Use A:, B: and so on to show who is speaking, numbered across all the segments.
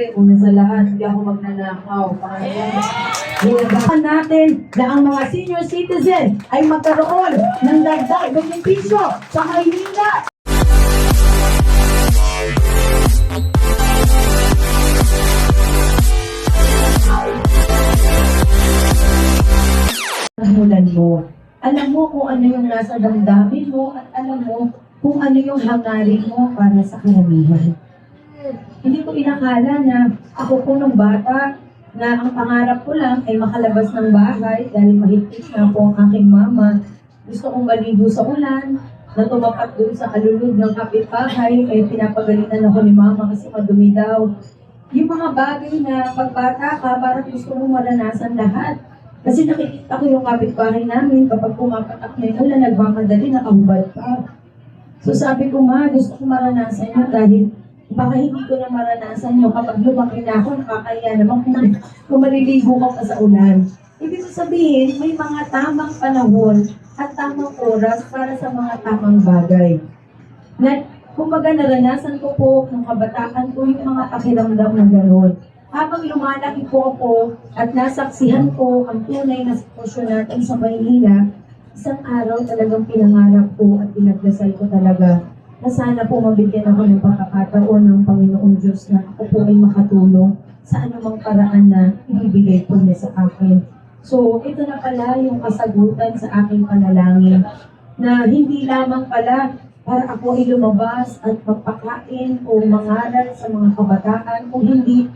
A: Siyempre, una sa lahat, hindi ako magnanakaw. Hinagahan natin na ang mga senior citizen ay magkaroon ng dagdag benepisyo sa Maynila. Namulan mo. Alam mo kung ano yung nasa damdamin mo at alam mo kung ano yung hangarin mo para sa karamihan. Hindi ko inakala na ako po nung bata na ang pangarap ko lang ay makalabas ng bahay dahil mahigpit na po ang aking mama. Gusto kong maligo sa ulan, na tumapat doon sa alulog ng kapitbahay, kaya pinapagalitan ako ni mama kasi madumi daw. Yung mga bagay na pagbata ka, parang gusto mong maranasan lahat. Kasi nakikita ko yung kapitbahay namin, kapag pumapatak na yung ulan, nagmamadali, nakahubad pa. So sabi ko, ma, gusto ko maranasan yun dahil baka hindi ko na maranasan yun. Kapag lumaki na ako, nakakaya naman kung maliligo ka pa sa ulan. Ibig sabihin, may mga tamang panahon at tamang oras para sa mga tamang bagay. Na, kumbaga naranasan ko po nung kabataan ko yung mga pakiramdam na gano'n. Habang lumalaki po ako at nasaksihan ko ang tunay na sitwasyon natin sa Maynila, isang araw talagang pinangarap ko at pinagdasal ko talaga na sana po mabigyan ako ng pagkakataon ng Panginoong Diyos na ako po ay makatulong sa anumang paraan na ibibigay po niya sa akin. So, ito na pala yung kasagutan sa aking panalangin na hindi lamang pala para ako ay lumabas at magpakain o mangaral sa mga kabataan kung hindi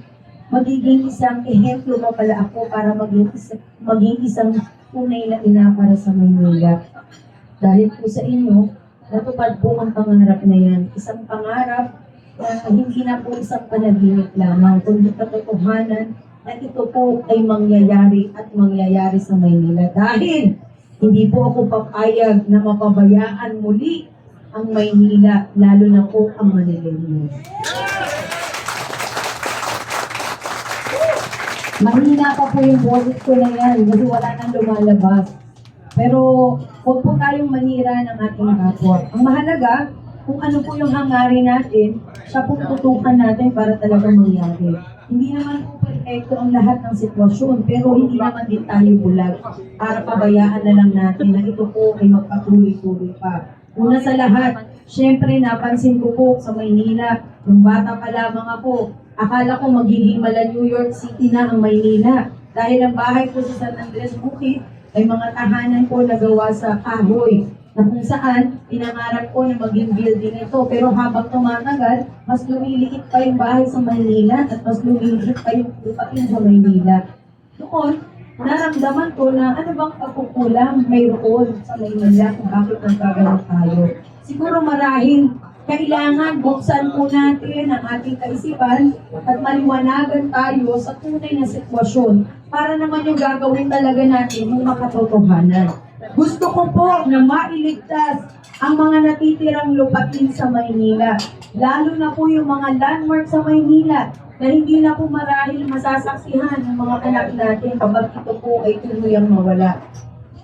A: magiging isang ehemplo mo pala ako para maging, isa, maging isang tunay na ina para sa Maynila. Dahil po sa inyo, natupad po ang pangarap na yan. Isang pangarap na hindi na po isang panaginip lamang, kundi katotohanan na ito po ay mangyayari at mangyayari sa Maynila. Dahil hindi po ako papayag na mapabayaan muli ang Maynila, lalo na po ang Manileños. Mahina pa po yung boses ko na yan kasi wala nang lumalabas. Pero huwag po tayong manira ng ating kapwa. Ang mahalaga, kung ano po yung hangarin natin, siya po tutukan natin para talaga mangyari. Hindi naman po perfecto ang lahat ng sitwasyon, pero hindi naman din tayo bulag para pabayaan na lang natin na ito po ay magpatuloy-tuloy pa. Una sa lahat, syempre napansin ko po sa Maynila, nung bata pa lamang ako, akala ko magiging mala New York City na ang Maynila. Dahil ang bahay ko sa San Andres Bukid ay mga tahanan ko na gawa sa kahoy na kung saan pinangarap ko na maging building ito. Pero habang tumatagal, mas lumiliit pa yung bahay sa Maynila at mas lumiliit pa yung lupain sa Maynila. Noon, naramdaman ko na ano bang pagkukulang mayroon sa Maynila kung bakit nagkagalang tayo. Siguro marahil kailangan buksan po natin ang ating kaisipan at maliwanagan tayo sa tunay na sitwasyon para naman yung gagawin talaga natin yung makatotohanan. Gusto ko po na mailigtas ang mga natitirang lupain sa Maynila. Lalo na po yung mga landmark sa Maynila na hindi na po marahil masasaksihan ng mga anak natin kapag ito po ay tuluyang mawala.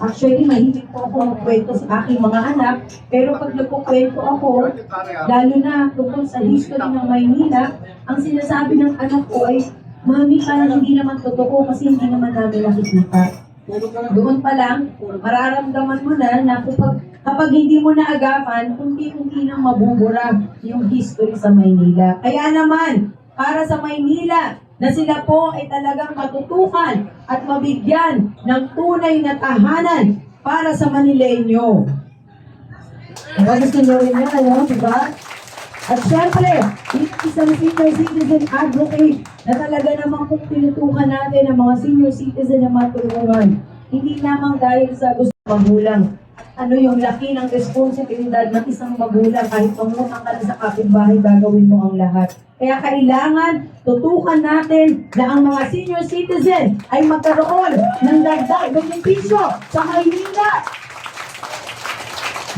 A: Actually, mahilig po ako magkwento sa aking mga anak, pero pag nagkukwento ako, lalo na tungkol sa history ng Maynila, ang sinasabi ng anak ko ay, Mami, parang hindi naman totoo kasi hindi naman namin nakikita. Doon pa lang, mararamdaman mo na na kapag, kapag hindi mo naagapan, unti-unti nang mabubura yung history sa Maynila. Kaya naman, para sa Maynila, na sila po ay talagang matutukan at mabigyan ng tunay na tahanan para sa Manileño. Diba nyo rin yan, ano? Diba? At syempre, isang senior citizen advocate na talaga namang kung tinutukan natin ang mga senior citizen na matulungan. Hindi lamang dahil sa gusto ng. Ano yung laki ng responsibilidad ng isang magulang kahit pangutang ka na sa kapitbahay, gagawin mo ang lahat. Kaya kailangan tutukan natin na ang mga senior citizen ay magkaroon ng dagdag benepisyo sa Maynila.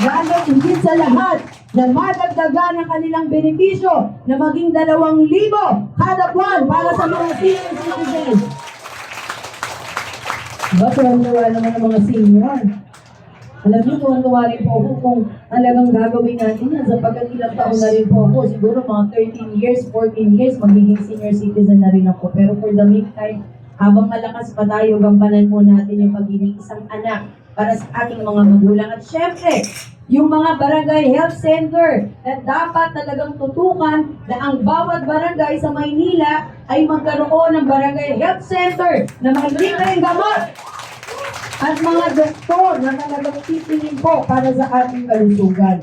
A: Lalo higit sa lahat na madagdagan ang kanilang benepisyo na maging dalawang libo kada buwan para sa mga senior citizen. Diba, tuwan naman ang mga senior. Alam niyo, tuwan-tuwa rin po ako kung talagang gagawin natin yan sapagkat ilang taon na rin po ako. Siguro mga 13 years, 14 years, magiging senior citizen na rin ako. Pero for the meantime, habang malakas pa tayo, gampanan po natin yung pagiging isang anak para sa ating mga magulang. At syempre, yung mga barangay health center na dapat talagang tutukan na ang bawat barangay sa Maynila ay magkaroon ng barangay health center na may libreng gamot at mga doktor na talagang titingin po para sa ating kalusugan.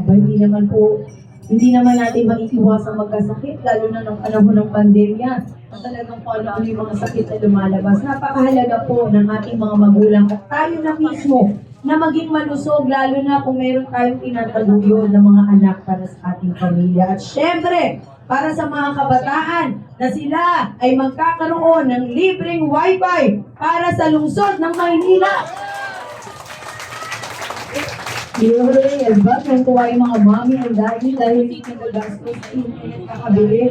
A: Aba, hindi naman po, hindi naman natin maiiwasang magkasakit, lalo na ng panahon ng pandemya. Talagang po ano yung mga sakit na lumalabas. Napakahalaga po ng ating mga magulang at tayo na mismo na maging malusog, lalo na kung meron tayong tinataguyod ng mga anak para sa ating pamilya. At syempre, para sa mga kabataan na sila ay magkakaroon ng libreng wifi para sa lungsod ng Maynila. Yuri, ba? Kung kuha yung mga mami and daddy dahil hindi nagagastos sa internet kakabili.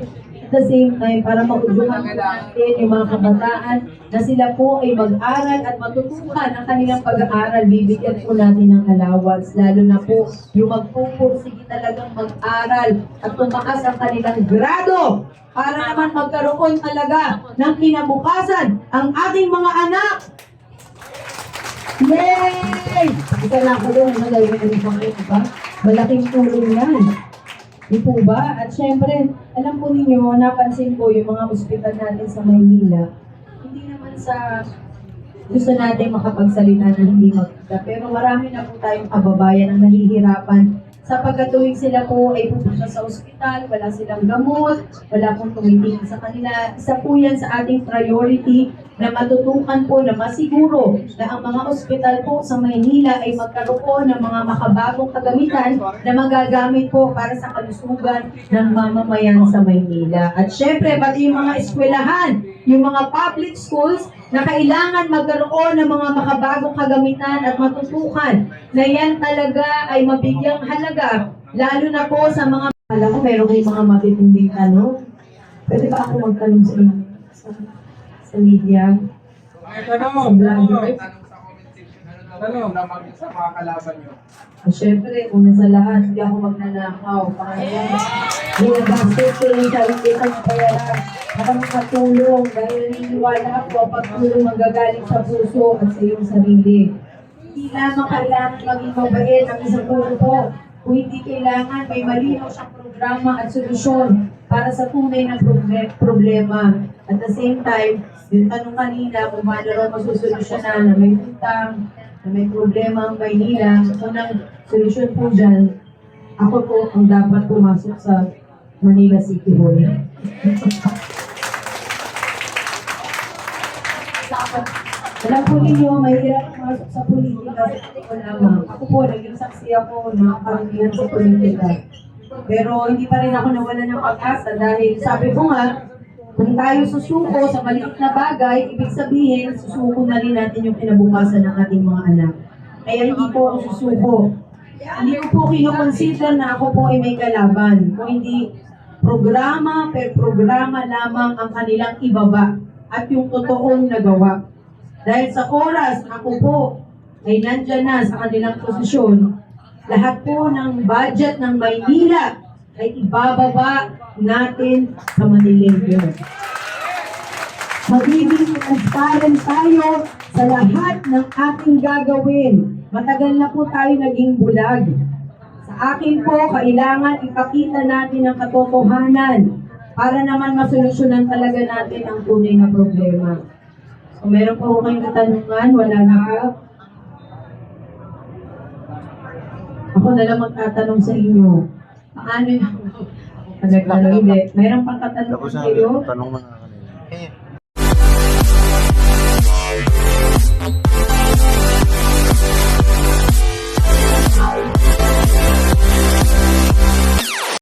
A: The same time, para maudyuhan po natin yung mga kabataan na sila po ay mag-aral at matutukan ang kanilang pag-aaral. Bibigyan po natin ng allowance. Lalo na po yung magpupursige talagang mag-aral at tumakas ang kanilang grado para naman magkaroon talaga ng kinabukasan ang ating mga anak Yay! Isa na ako doon, nagawin ko rin po ba? Malaking tulong yan. Di po ba? At syempre, alam po ninyo, napansin ko yung mga ospital natin sa Maynila, hindi naman sa gusto natin makapagsalita na hindi magkita. Pero marami na po tayong kababayan ang nahihirapan sapagkat tuwing sila po ay pupunta sa ospital, wala silang gamot, wala pong tumitingin sa kanila. Isa po yan sa ating priority na matutukan po na masiguro na ang mga ospital po sa Maynila ay magkaroon ng mga makabagong kagamitan na magagamit po para sa kalusugan ng mamamayan sa Maynila. At syempre, pati yung mga eskwelahan, yung mga public schools na kailangan magkaroon ng mga makabagong kagamitan at matutukan na yan talaga ay mabigyang halaga, lalo na po sa mga... Alam ko, meron kayong mga matitinding tanong. Pwede ba ako magtanong sa? Sa, sa media? Sa vlogger?
B: Tanong naman sa mga kalaban nyo.
A: O syempre, una sa lahat, hindi ako magnanakaw. Pangalawa, ginagastos ko yung sarili ko ng pera. Para makatulong dahil naniniwala ako pag tulong magagaling sa puso at sa iyong sarili. Hindi lamang kailangan maging mabait ang isang grupo. Kung hindi kailangan, may malinaw siyang programa at solusyon para sa tunay na proble- problema. At the same time, yung tanong kanina kung paano raw masusolusyonan na may utang, na may problema ang Maynila, unang solusyon po dyan, ako po ang dapat pumasok sa Manila City Hall. Alam po ninyo, mahirap pumasok sa politika sa totoo lamang. Ako po, naging saksi ako na karamihan sa politika. Pero hindi pa rin ako nawala ng pag-asa dahil sabi ko nga, kung tayo susuko sa maliit na bagay, ibig sabihin, susuko na rin natin yung kinabukasan ng ating mga anak. Kaya hindi po ako susuko. Hindi ko po kinoconsider na ako po ay may kalaban. Kung hindi programa per programa lamang ang kanilang ibaba at yung totoong nagawa. Dahil sa oras, ako po ay nandyan na sa kanilang posisyon. Lahat po ng budget ng Maynila ay ibababa natin sa Manilegyo. Magiging transparent tayo sa lahat ng ating gagawin. Matagal na po tayo naging bulag. Sa akin po, kailangan ipakita natin ang katotohanan para naman masolusyonan talaga natin ang tunay na problema. Kung meron po kayong katanungan, wala na po. Ako na lang magtatanong sa inyo. Paano yung... Nagtanong, hindi. Meron pang katanungan
C: Tapos na,
A: kayo?
C: tanong na.